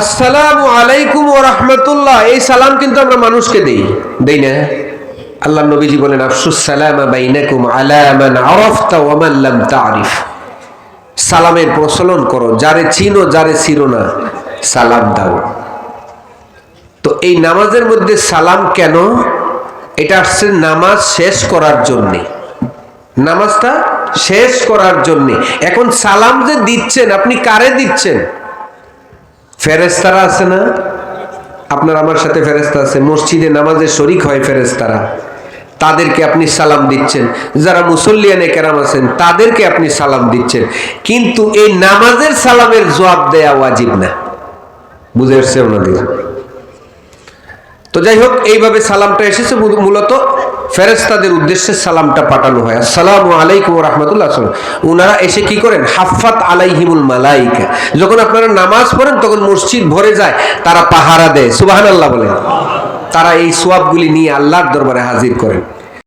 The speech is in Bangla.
আসসালামু আলাইকুম ও রহমতুল্লাহ। এই সালাম কিন্তু আমরা মানুষকে দেই। দেই না? আল্লাহ নবীজি বলেন, আফসুস সালাম বাইনাকুম ওয়া মান লাম সালামের প্রচলন করো। যারে চিনো যারে চিনো না, সালাম দাও। তো এই নামাজের মধ্যে সালাম কেন? এটা আসছে নামাজ শেষ করার জন্যে। নামাজটা শেষ করার জন্যে। এখন সালাম যে দিচ্ছেন, আপনি কারে দিচ্ছেন? ফেরেস্তারা আছে না? আপনার আমার সাথে ফেরেস্তা আছে। মসজিদে নামাজে শরিক হয় ফেরেস্তারা তাদেরকে আপনি সালাম দিচ্ছেন। যারা মুসল্লিয়ানে কেরাম আছেন, তাদেরকে আপনি সালাম দিচ্ছেন। কিন্তু এই নামাজের সালামের জবাব দেয়া ওয়াজিব না। বুঝে এসছে ওনাদের? তো যাই হোক, এইভাবে সালামটা এসেছে মূলত ফেরেস্তাদের উদ্দেশ্যে সালামটা পাঠানো হয়। আসসালামু আলাইকুম রহমতুল্লাহ। উনারা এসে কি করেন? হাফাত আলাইহিমুল মালাইকা। যখন আপনারা নামাজ পড়েন, তখন মসজিদ ভরে যায়, তারা পাহারা দেয়। সুবাহান আল্লাহ বলেন তারা এই সোয়াবগুলি নিয়ে আল্লাহর দরবারে হাজির করেন।